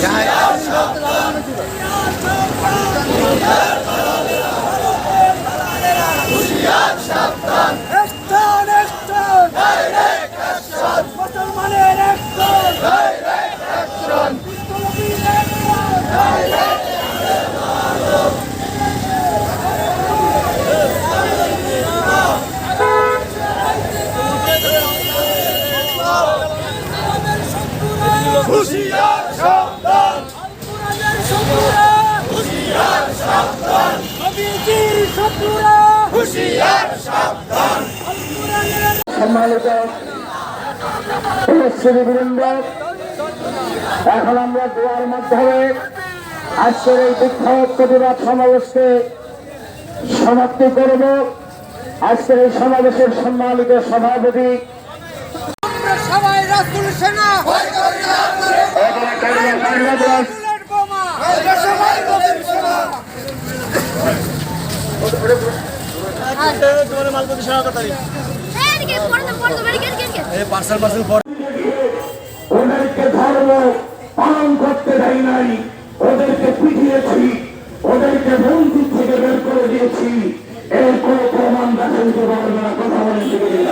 加油。সম্মানিত এখন আমরা দোয়ার মাধ্যমে আজকের এই বিক্ষোভ প্রতিবাদ সমাবেশকে সমাপ্তি করব। আজকের এই সমাবেশের সম্মানিত সভাপতি সবাই রাসুল সেনা বুলেট বোমা আমরা সবাই রাসুল সেনা এদিকে পড়তে পড়তে বেরিয়ে গেছে গেছে ওদেরকে ধর্ম পালন করতে দেয় নাই। ওদেরকে পিটিয়েছি ওদেরকে বন্দুক থেকে বের করে দিয়েছি। এর কোনো প্রমাণ দেখা পারবে না কথা বন্ধুগণ